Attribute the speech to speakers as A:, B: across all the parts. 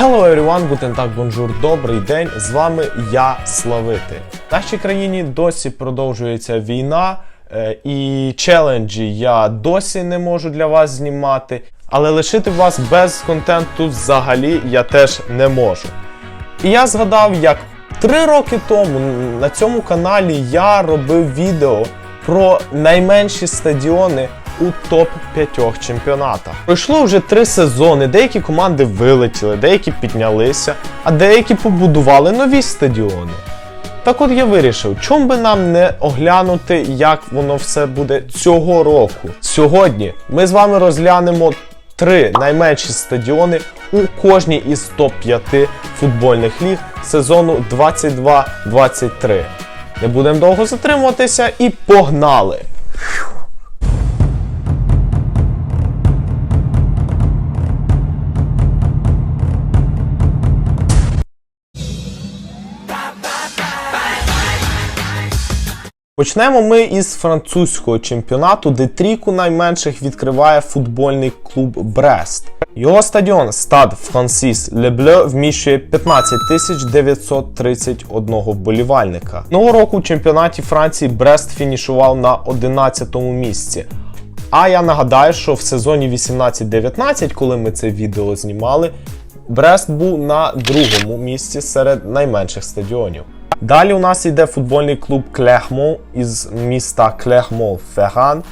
A: Hello everyone, guten tag, bonjour, добрий день. З вами я Славити. В нашій країні досі продовжується війна, е, і челенджі я досі не можу для вас знімати. Але лишити вас без контенту взагалі я теж не можу. І я згадав, як три роки тому на цьому каналі я робив відео про найменші стадіони у топ-5 чемпіонатах. Пройшло вже три сезони, деякі команди вилетіли, деякі піднялися, а деякі побудували нові стадіони. Так от я вирішив, чому би нам не оглянути, як воно все буде цього року. Сьогодні ми з вами розглянемо три найменші стадіони у кожній із топ-5 футбольних ліг сезону 22-23. Не будемо довго затримуватися і погнали! Почнемо ми із французького чемпіонату, де трійку найменших відкриває футбольний клуб Брест. Його стадіон Стад Франсіс Лебле вміщує 15 931 вболівальника. Нового року в чемпіонаті Франції Брест фінішував на 11-му місці. А я нагадаю, що в сезоні 18-19, коли ми це відео знімали, Брест був на другому місці серед найменших стадіонів. Далі у нас йде футбольний клуб Клехмо із міста Клехмо Ферран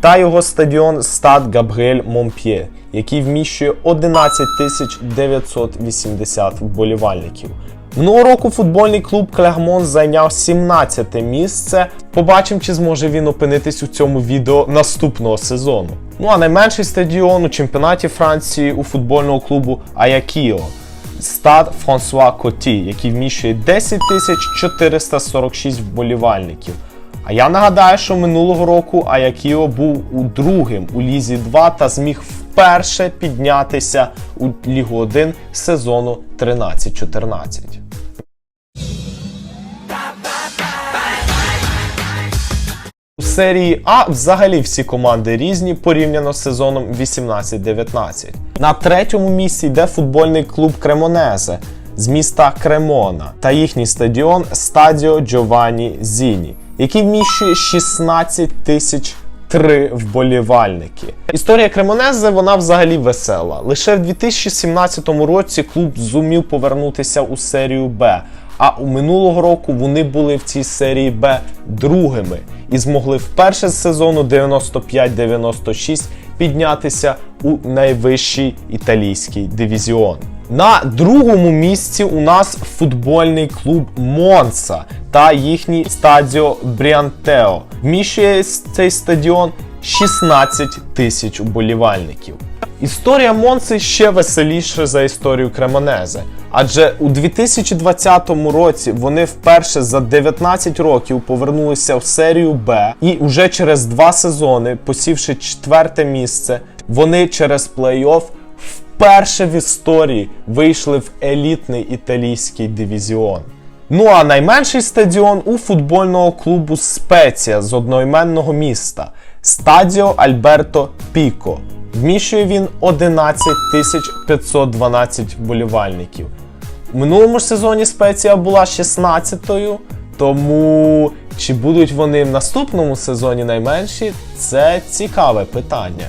A: та його стадіон Стад Габріель Момп'є, який вміщує 11 тисяч 980 вболівальників. Минулого року футбольний клуб Клермон зайняв 17 місце. Побачимо, чи зможе він опинитись у цьому відео наступного сезону. Ну а найменший стадіон у чемпіонаті Франції у футбольного клубу Аякіо. Стад Франсуа Коті, який вміщує 10 тисяч 446 вболівальників. А я нагадаю, що минулого року Аякіо був у другим у Лізі 2 та зміг вперше піднятися у Лігу 1 сезону 13-14. Серії А взагалі всі команди різні порівняно з сезоном 18-19. На третьому місці йде футбольний клуб Кремонезе з міста Кремона та їхній стадіон Стадіо Джованні Зіні, який вміщує 16 тисяч три вболівальники. Історія Кремонезе вона взагалі весела. Лише в 2017 році клуб зумів повернутися у серію Б. А у минулого року вони були в цій серії Б другими і змогли вперше з сезону 95-96 піднятися у найвищий італійський дивізіон. На другому місці у нас футбольний клуб Монса та їхній стадіо Бріантео. Вміщує цей стадіон 16 тисяч уболівальників. Історія Монси ще веселіша за історію Кремонезе. Адже у 2020 році вони вперше за 19 років повернулися в серію Б, і уже через два сезони, посівши четверте місце, вони через плей-офф вперше в історії вийшли в елітний італійський дивізіон. Ну а найменший стадіон у футбольного клубу Спеція з одноіменного міста Стадіо Альберто Піко. Вміщує він 11 512 вболівальників. У минулому ж сезоні Спеція була 16-ю, тому чи будуть вони в наступному сезоні найменші, це цікаве питання.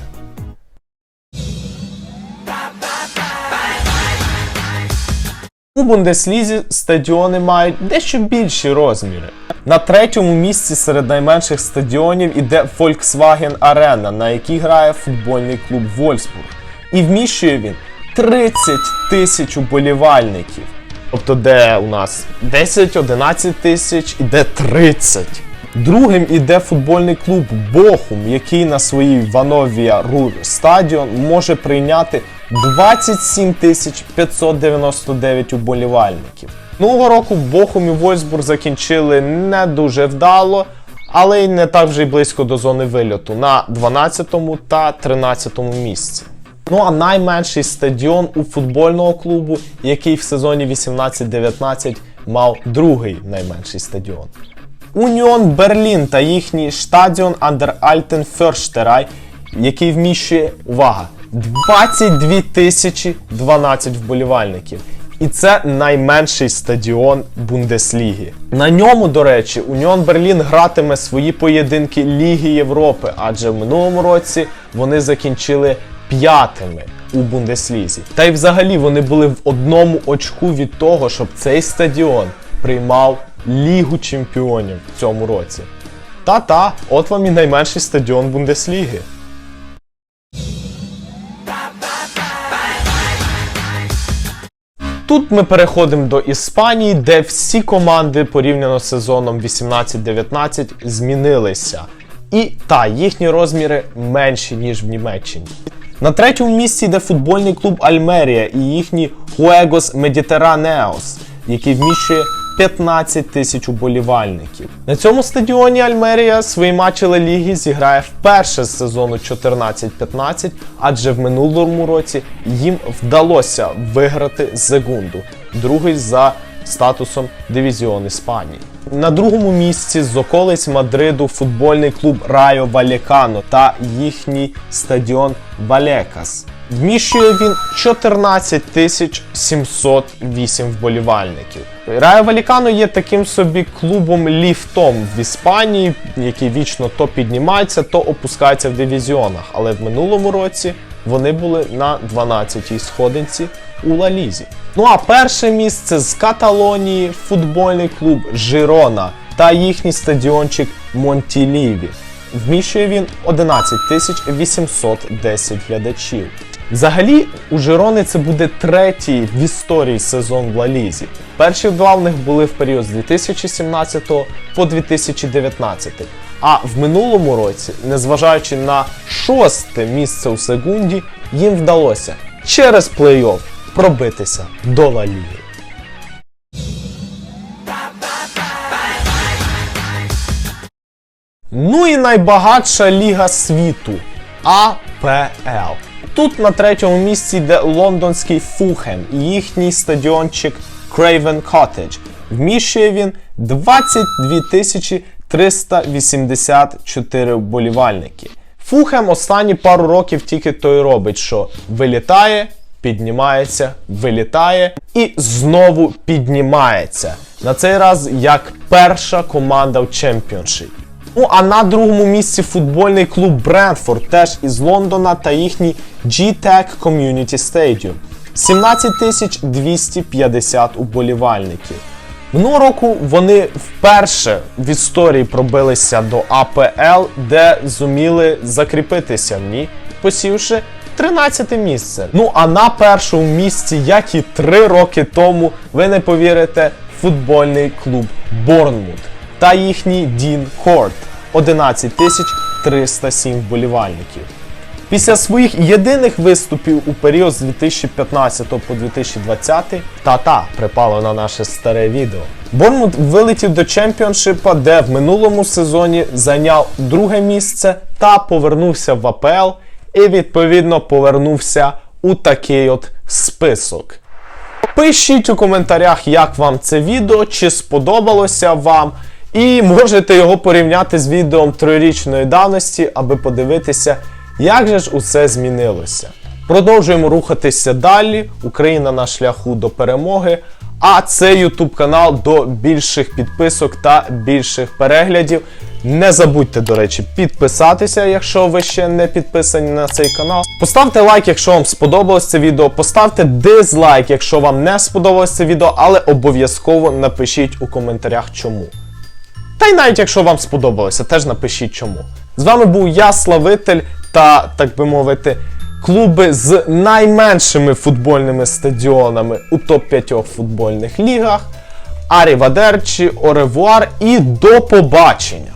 A: У Бундеслізі стадіони мають дещо більші розміри. На третьому місці серед найменших стадіонів іде Volkswagen Arena, на якій грає футбольний клуб Вольсбург. І вміщує він 30 тисяч уболівальників. Тобто, де у нас 10-11 тисяч, і де 30. Другим іде футбольний клуб Бохум, який на своїй Вановія Рур стадіон може прийняти 27 тисяч 599 уболівальників. Минулого року Бохум і Вольсбург закінчили не дуже вдало, але й не так вже й близько до зони вильоту на 12 та 13 місці. Ну а найменший стадіон у футбольного клубу, який в сезоні 18-19 мав другий найменший стадіон. Уніон Берлін та їхній стадіон Андер Альтен Ферштерай, який вміщує увага 22 тисячі 12 вболівальників. І це найменший стадіон Бундесліги. На ньому, до речі, Уніон Берлін гратиме свої поєдинки Ліги Європи, адже в минулому році вони закінчили п'ятими у Бундеслізі. Та й взагалі вони були в одному очку від того, щоб цей стадіон приймав Лігу Чемпіонів в цьому році. Та-та, от вам і найменший стадіон Бундесліги. Тут ми переходимо до Іспанії, де всі команди порівняно з сезоном 18-19 змінилися. І та їхні розміри менші, ніж в Німеччині. На третьому місці йде футбольний клуб Альмерія і їхній Хуегос Медітеранеос, який вміщує 15 тисяч уболівальників. На цьому стадіоні Альмерія свої матчі Ла Ліги зіграє вперше з сезону 14-15, адже в минулому році їм вдалося виграти Зегунду, другий за статусом дивізіон Іспанії. На другому місці з околиць Мадриду футбольний клуб Райо Валєкано та їхній стадіон Валекас. Вміщує він 14 тисяч 708 вболівальників. Райо Валікано є таким собі клубом ліфтом в Іспанії, який вічно то піднімається, то опускається в дивізіонах. Але в минулому році вони були на 12-й сходинці у Лалізі. Ну а перше місце з Каталонії футбольний клуб Жирона та їхній стадіончик Монтіліві. Вміщує він 11 тисяч 810 глядачів. Взагалі, у Жирони це буде третій в історії сезон в Лалізі. Перші два в них були в період з 2017 по 2019. А в минулому році, незважаючи на шосте місце у секунді, їм вдалося через плей-офф пробитися до Ла Ліги. Ну і найбагатша ліга світу АПЛ. Тут на третьому місці йде лондонський Фухем і їхній стадіончик Craven Cottage. Вміщує він 22 тисячі 384 вболівальники. Фухем останні пару років тільки то й робить, що вилітає, піднімається, вилітає і знову піднімається. На цей раз як перша команда в чемпіоншипі. Ну а на другому місці футбольний клуб Брентфорд, теж із Лондона та їхній G-Tech Community Stadium. 17 250 уболівальників. Минулого року вони вперше в історії пробилися до АПЛ, де зуміли закріпитися в ній, посівши 13 місце. Ну а на першому місці, як і 3 роки тому, ви не повірите, футбольний клуб Борнмут та їхній Дін Корт 11 307 вболівальників. Після своїх єдиних виступів у період з 2015 по 2020 та-та припало на наше старе відео. Борнмут вилетів до чемпіоншипа, де в минулому сезоні зайняв друге місце та повернувся в АПЛ і відповідно повернувся у такий от список. Пишіть у коментарях, як вам це відео, чи сподобалося вам. І можете його порівняти з відео трирічної давності, аби подивитися, як же ж усе змінилося. Продовжуємо рухатися далі. Україна на шляху до перемоги. А це YouTube канал до більших підписок та більших переглядів. Не забудьте, до речі, підписатися, якщо ви ще не підписані на цей канал. Поставте лайк, якщо вам сподобалось це відео. Поставте дизлайк, якщо вам не сподобалось це відео, але обов'язково напишіть у коментарях чому. Та й навіть якщо вам сподобалося, теж напишіть чому. З вами був я, Славитель, та, так би мовити, клуби з найменшими футбольними стадіонами у топ-5 футбольних лігах. Арівадерчі, Оревуар і до побачення!